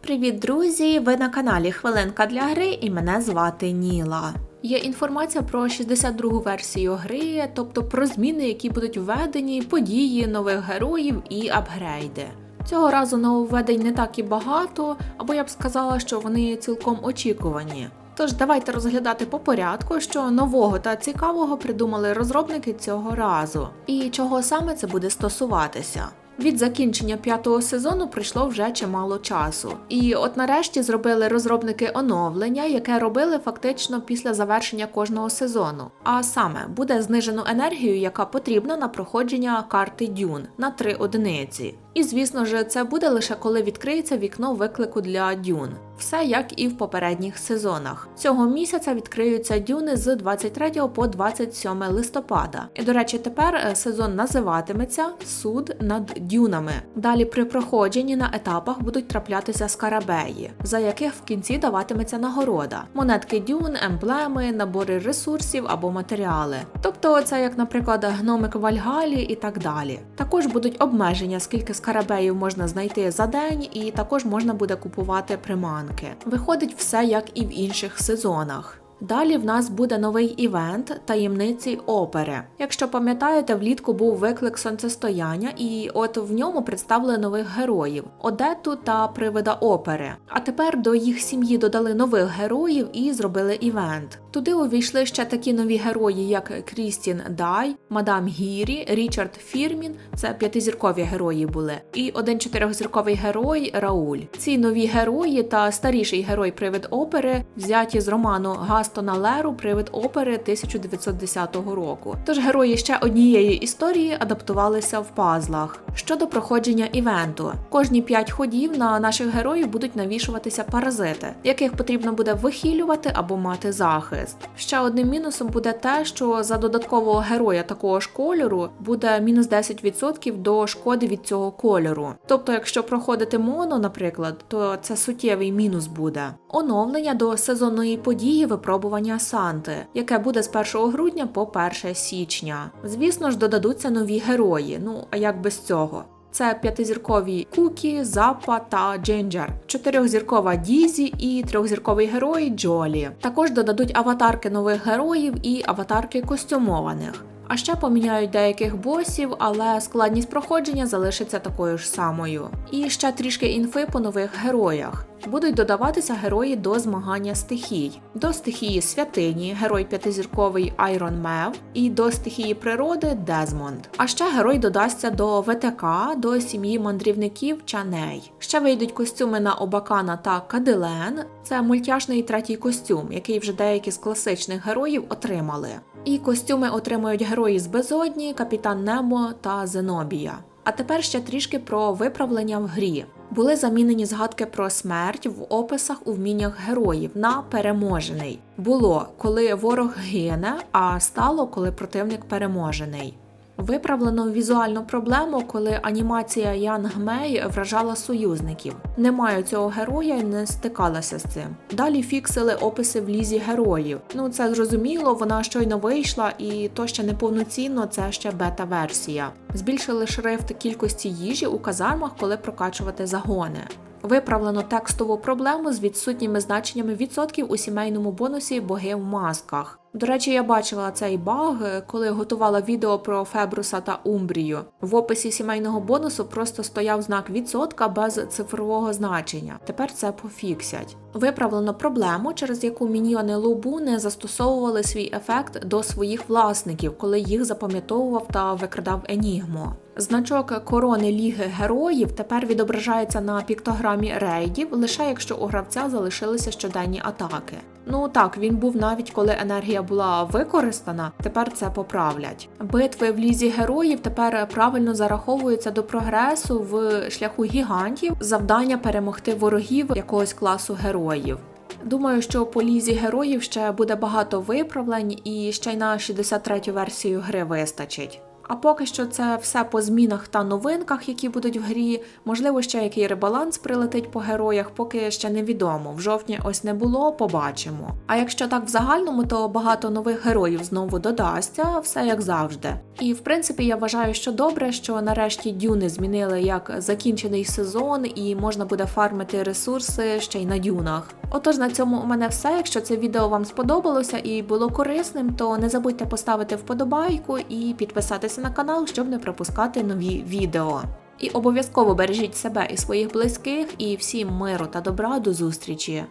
Привіт, друзі! Ви на каналі Хвилинка для гри і мене звати Ніла. Є інформація про 62-гу версію гри, тобто про зміни, які будуть введені, події нових героїв і апгрейди. Цього разу нововведень не так і багато, або я б сказала, що вони цілком очікувані. Тож давайте розглядати по порядку, що нового та цікавого придумали розробники цього разу, і чого саме це буде стосуватися. Від закінчення п'ятого сезону пройшло вже чимало часу. І от нарешті зробили розробники оновлення, яке робили фактично після завершення кожного сезону. А саме буде знижено енергію, яка потрібна на проходження карти Дюн на 3 одиниці. І звісно ж, це буде лише коли відкриється вікно виклику для дюн. Все як і в попередніх сезонах. Цього місяця відкриються дюни з 23 по 27 листопада. І до речі, тепер е, сезон називатиметься Суд над дюнами. Далі при проходженні на етапах будуть траплятися скарабеї, за яких в кінці даватиметься нагорода: монетки дюн, емблеми, набори ресурсів або матеріали. Тобто, це як, наприклад, гномик Вальгалі і так далі. Також будуть обмеження, скільки скарабеїв можна знайти за день, і також можна буде купувати приманки. Виходить все як і в інших сезонах. Далі в нас буде новий івент таємниці опери. Якщо пам'ятаєте, влітку був виклик сонцестояння, і от в ньому представили нових героїв Одету та привида опери. А тепер до їх сім'ї додали нових героїв і зробили івент. Туди увійшли ще такі нові герої, як Крістін Дай, Мадам Гірі, Річард Фірмін. Це п'ятизіркові герої були, і один чотирьохзірковий герой Рауль. Ці нові герої та старіший герой привид опери взяті з роману Гастона Леру Привид опери 1910 року. Тож герої ще однієї історії адаптувалися в пазлах. Щодо проходження івенту, кожні п'ять ходів на наших героїв будуть навішуватися паразити, яких потрібно буде вихилювати або мати захист. Ще одним мінусом буде те, що за додаткового героя такого ж кольору буде мінус 10% до шкоди від цього кольору. Тобто, якщо проходити моно, наприклад, то це суттєвий мінус буде. Оновлення до сезонної події випробування Санти, яке буде з 1 грудня по 1 січня. Звісно ж, додадуться нові герої. Ну а як без цього? Це п'ятизіркові Кукі, Запа та Джинджер, чотирьохзіркова Дізі і трьохзірковий герой Джолі. Також додадуть аватарки нових героїв і аватарки костюмованих. А ще поміняють деяких босів, але складність проходження залишиться такою ж самою. І ще трішки інфи по нових героях. Будуть додаватися герої до змагання стихій, до стихії святині, герой п'ятизірковий Айрон Мев, і до стихії природи Дезмонд. А ще герой додасться до ВТК, до сім'ї мандрівників Чаней. Ще вийдуть костюми на Обакана та Кадилен. Це мультяшний третій костюм, який вже деякі з класичних героїв отримали. І костюми отримують герої з Безодні, Капітан Немо та Зенобія. А тепер ще трішки про виправлення в грі. Були замінені згадки про смерть в описах у вміннях героїв на переможений. Було коли ворог гине, а стало коли противник переможений. Виправлено візуальну проблему, коли анімація Янг Мей вражала союзників. Не маю цього героя і не стикалася з цим. Далі фіксили описи в лізі героїв. Ну це зрозуміло, вона щойно вийшла, і то ще не повноцінно, це ще бета-версія. Збільшили шрифт кількості їжі у казармах, коли прокачувати загони. Виправлено текстову проблему з відсутніми значеннями відсотків у сімейному бонусі боги в масках. До речі, я бачила цей баг, коли готувала відео про Фебруса та Умбрію. В описі сімейного бонусу просто стояв знак відсотка без цифрового значення. Тепер це пофіксять. Виправлено проблему, через яку міньйони Лубу не застосовували свій ефект до своїх власників, коли їх запам'ятовував та викрадав Енігмо. Значок корони Ліги Героїв тепер відображається на піктограмі рейдів, лише якщо у гравця залишилися щоденні атаки. Ну так, він був навіть коли енергія була використана, тепер це поправлять. Битви в лізі героїв тепер правильно зараховуються до прогресу в шляху гігантів, завдання перемогти ворогів якогось класу героїв. Думаю, що по лізі героїв ще буде багато виправлень і ще й на 63-ю версію гри вистачить. А поки що це все по змінах та новинках, які будуть в грі. Можливо, ще який ребаланс прилетить по героях, поки ще невідомо. В жовтні ось не було, побачимо. А якщо так в загальному, то багато нових героїв знову додасться, все як завжди. І в принципі я вважаю, що добре, що нарешті дюни змінили як закінчений сезон, і можна буде фармити ресурси ще й на дюнах. Отож, на цьому у мене все. Якщо це відео вам сподобалося і було корисним, то не забудьте поставити вподобайку і підписатися на канал, щоб не пропускати нові відео. І обов'язково бережіть себе і своїх близьких, і всім миру та добра до зустрічі!